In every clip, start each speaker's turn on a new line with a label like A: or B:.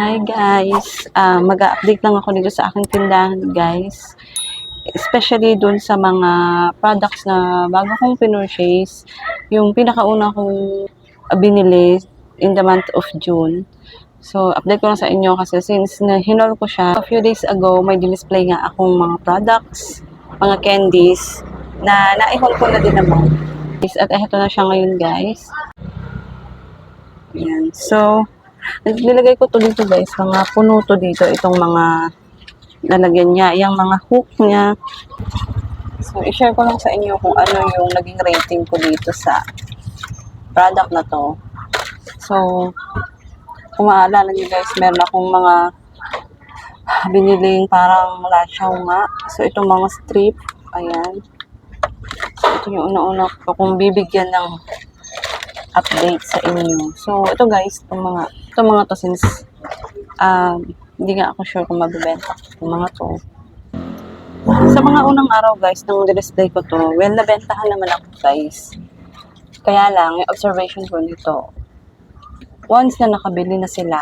A: Hi guys, Ah, mag-update lang ako dito sa aking tindahan guys. Especially dun sa mga products na bago kong pinurchase. Yung pinakauna kong binili in the month of June. So, update ko lang sa inyo kasi since na hinol ko siya, a few days ago, may display nga akong mga products, mga candies, na naihol ko na din naman. At eto na siya ngayon guys. Ayan. So, nilagay ko to dito guys, mga puno to dito, itong mga lalagyan niya, yung mga hook niya. So, i-share ko lang sa inyo kung ano yung naging rating ko dito sa product na to. So, kung maalala niyo guys, meron akong mga biniling parang lasyaw nga. So, itong mga strip, ayan. So, ito yung una-una ko kung bibigyan ng update sa inyo. So, ito guys, itong mga, itong mga to since um, hindi nga ako sure kung mabibenta itong mga to. Sa mga unang araw guys, nung display ko to, well, nabentahan naman ako guys. Kaya lang, yung observation ko nito, once na nakabili na sila,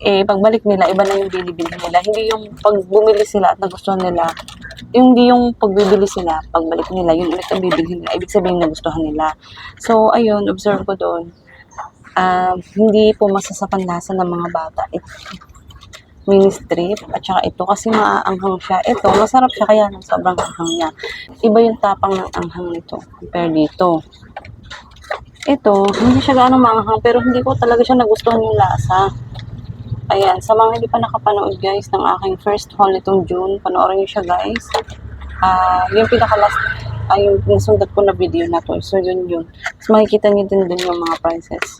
A: eh, pagbalik nila, iba na yung binibili nila. Hindi yung pag bumili sila at nagustuhan nila, hindi yung pagbibili sila, pagbalik nila, yun ulit ang bibili nila. Ibig sabihin nagustuhan nila. So, ayun, observe ko doon. ah, hindi po masasapanlasa ng mga bata. Ito, mini at saka ito, kasi maaanghang siya. Ito, masarap siya, kaya nang sobrang anghang niya. Iba yung tapang ng anghang nito, compare dito. Ito, hindi siya gaano maanghang, pero hindi ko talaga siya nagustuhan yung lasa. Ayan, sa mga hindi pa nakapanood guys ng aking first haul nitong June, panoorin niyo siya guys. Ah, yung pinaka last ay yung nasundat ko na video na to. So yun yun. So makikita niyo din dun yung mga prices.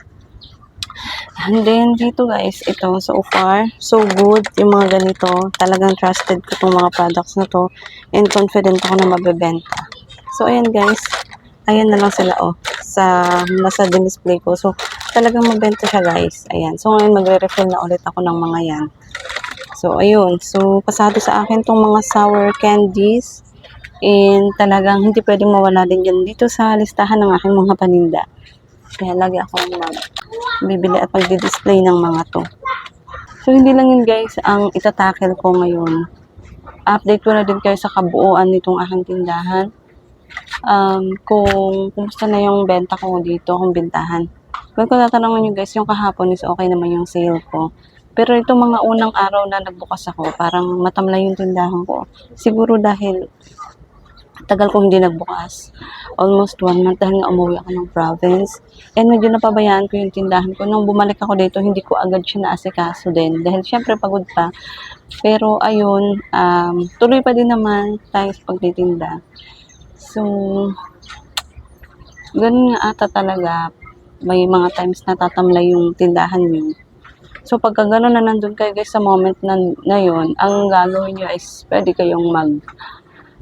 A: And then dito guys, ito so far, so good yung mga ganito. Talagang trusted ko tong mga products na to and confident ako na mabebenta. So ayan guys, ayan na lang sila oh sa nasa display ko. So talagang mabenta siya guys. Ayan. So ngayon magre-refill na ulit ako ng mga yan. So ayun. So pasado sa akin tong mga sour candies. And talagang hindi pwedeng mawala din yan dito sa listahan ng aking mga paninda. Kaya lagi akong mag bibili at magdi-display ng mga to. So hindi lang yun guys ang itatakel ko ngayon. Update ko na din kayo sa kabuuan nitong aking tindahan. Um, kung kumusta na yung benta ko dito, kung bintahan. Kung tatanungin nyo guys, yung kahapon is okay naman yung sale ko. Pero itong mga unang araw na nagbukas ako, parang matamlay yung tindahan ko. Siguro dahil tagal ko hindi nagbukas. Almost one month dahil nga umuwi ako ng province. And medyo napabayaan ko yung tindahan ko. Nung bumalik ako dito, hindi ko agad siya naasikaso din. Dahil syempre pagod pa. Pero ayun, um, tuloy pa din naman tayo sa pagtitinda. So, ganun nga ata talaga. May mga times na tatamlay yung tindahan nyo. So, pagka gano'n na nandun kayo guys sa moment na, na yun, ang gagawin nyo is pwede kayong mag,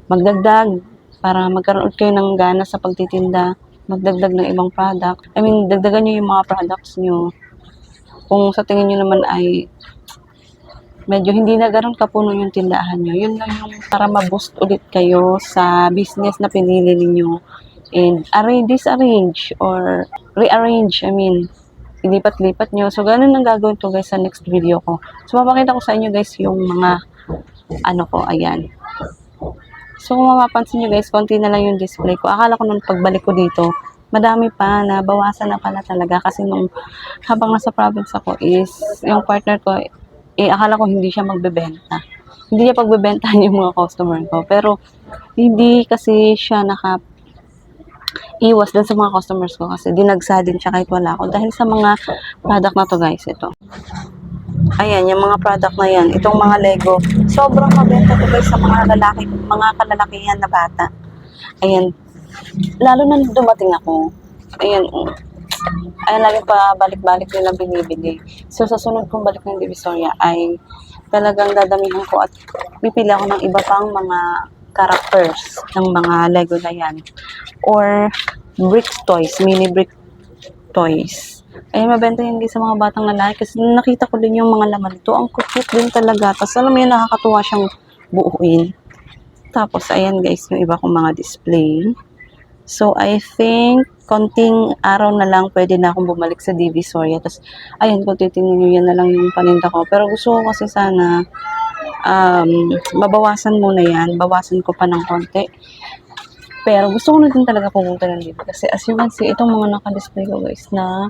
A: magdagdag para magkaroon kayo ng gana sa pagtitinda, magdagdag ng ibang product. I mean, dagdagan nyo yung mga products nyo. Kung sa tingin nyo naman ay medyo hindi na gano'n kapuno yung tindahan nyo, yun lang yung para ma-boost ulit kayo sa business na pinili ninyo. And arrange, disarrange, or rearrange, I mean, ilipat-lipat nyo. So, ganun ang gagawin to guys sa next video ko. So, mapakita ko sa inyo guys yung mga, ano ko, ayan. So, kung mapapansin nyo guys, konti na lang yung display ko. Akala ko nung pagbalik ko dito, madami pa na bawasan na pala talaga kasi nung habang nasa province ako is yung partner ko eh akala ko hindi siya magbebenta. Hindi niya pagbebentahan yung mga customer ko. Pero hindi kasi siya naka iwas dun sa mga customers ko kasi dinagsa din siya kahit wala ako dahil sa mga product na to guys ito. Ayan, yung mga product na yan, itong mga Lego, sobrang mabenta to guys sa mga lalaki, mga kalalakihan na bata. Ayan, lalo na dumating ako, ayan, oh. ayan, lagi pa balik-balik nilang binibili. So, sa sunod kong balik ng Divisoria ay talagang dadamihan ko at pipili ako ng iba pang mga characters ng mga Lego na yan. Or brick toys, mini brick toys. Ay, mabenta yun din sa mga batang lalaki kasi nakita ko din yung mga laman nito. Ang cute din talaga. Tapos alam mo yun, nakakatuwa siyang buuin. Tapos, ayan guys, yung iba kong mga display. So, I think, konting araw na lang, pwede na akong bumalik sa Divisoria. Tapos, ayun, kung titingnan nyo, yan na lang yung paninda ko. Pero gusto ko kasi sana, um, mabawasan muna yan. Bawasan ko pa ng konti. Pero gusto ko na din talaga pumunta ng dito. Kasi as you can see, itong mga naka-display ko guys na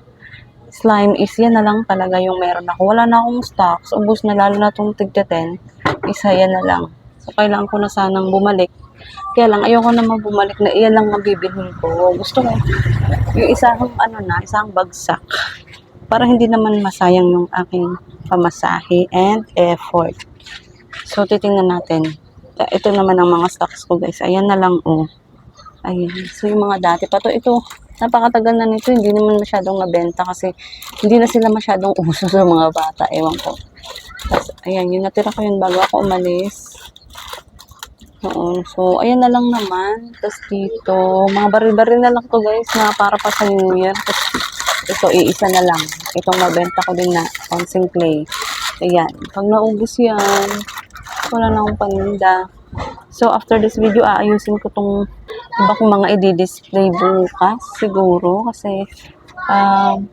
A: slime is yan na lang talaga yung meron ako. Wala na akong stocks. Ubus na lalo na itong tigta 10. Isa yan na lang. So, kailangan ko na sanang bumalik. Kaya lang, ayoko naman bumalik na iyan lang ang bibilhin ko. Gusto ko yung isang ano na, isang bagsak. Para hindi naman masayang yung aking pamasahe and effort. So, titingnan natin. Ito naman ang mga stocks ko guys. Ayan na lang oh. Ayan. So, yung mga dati pa to, ito, napakatagal na nito. Hindi naman masyadong nabenta kasi hindi na sila masyadong uso sa mga bata. Ewan ko. Tapos, ayan, yung natira ko yun bago ako umalis. Oo. So, ayan na lang naman. Tapos dito, mga baril-baril na lang to guys na para pa sa New Year. Tapos, ito, iisa na lang. Itong mabenta ko din na consing clay. Ayan. Pag naubos yan, wala na akong paninda. So, after this video, aayusin ko tong iba kong mga i-display bukas, siguro. Kasi, um,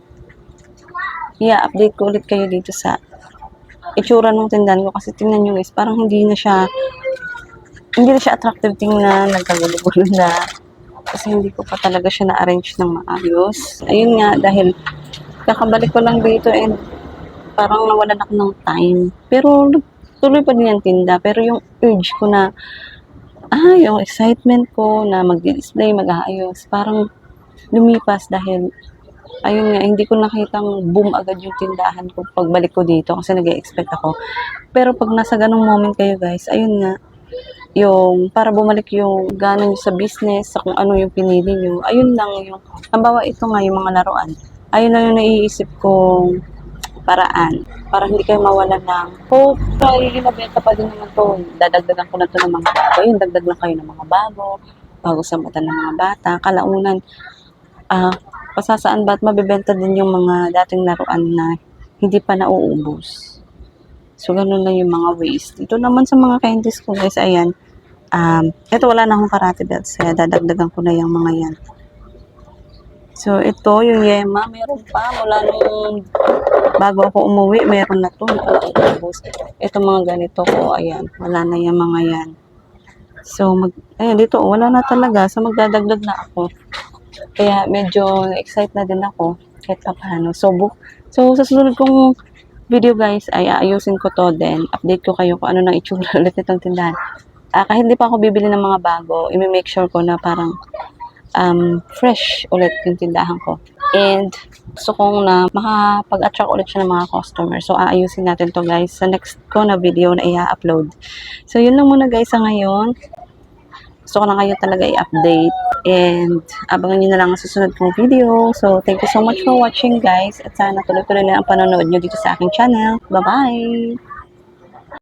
A: yeah, update ko ulit kayo dito sa itsura ng tindahan ko. Kasi tingnan nyo guys, parang hindi na siya, hindi na siya attractive tingnan, nagkagulo-gulo na. Kasi hindi ko pa talaga siya na-arrange ng maayos. Ayun nga, dahil kakabalik ko lang dito and parang nawalan ako ng time. Pero tuloy pa din yung tinda. Pero yung urge ko na, ah, yung excitement ko na mag-display, mag-aayos, parang lumipas dahil ayun nga, hindi ko nakitang boom agad yung tindahan ko pagbalik ko dito kasi nag expect ako. Pero pag nasa ganong moment kayo guys, ayun nga, yung para bumalik yung gana sa business, sa kung ano yung pinili nyo, ayun lang yung, hambawa ito nga yung mga laruan, ayun lang yung naiisip kong paraan para hindi kayo mawalan ng hope. Kaya ginabenta pa din naman to. Dadagdagan ko na to ng mga bago. Ayun, dagdag lang kayo ng mga bago, bago sa mata ng mga bata. Kalaunan, ah, pasasaan ba't mabibenta din yung mga dating laruan na hindi pa nauubos. So, ganun lang yung mga waste. Ito naman sa mga candies ko, guys, ayan. Um, ito wala na akong karate belts, kaya dadagdagan ko na yung mga yan. So, ito, yung yema, meron pa. Mula nung bago ako umuwi, meron na to. Naubos. Ito mga ganito ko, ayan. Wala na yung mga yan. So, mag, ayan, dito, wala na talaga. So, magdadagdag na ako. Kaya, medyo excite na din ako. Kahit pa paano. So, book, so, sa susunod kong video, guys, ay aayusin ko to din. Update ko kayo kung ano nang itsura ulit nitong tindahan. Ah, kahit hindi pa ako bibili ng mga bago, i-make sure ko na parang um, fresh ulit yung tindahan ko. And gusto kong na makapag-attract ulit siya ng mga customer. So, aayusin natin to guys sa next ko na video na i-upload. So, yun lang muna guys sa ngayon. Gusto ko na kayo talaga i-update. And abangan nyo na lang ang susunod kong video. So, thank you so much for watching guys. At sana tuloy-tuloy na ang panonood nyo dito sa aking channel. Bye-bye!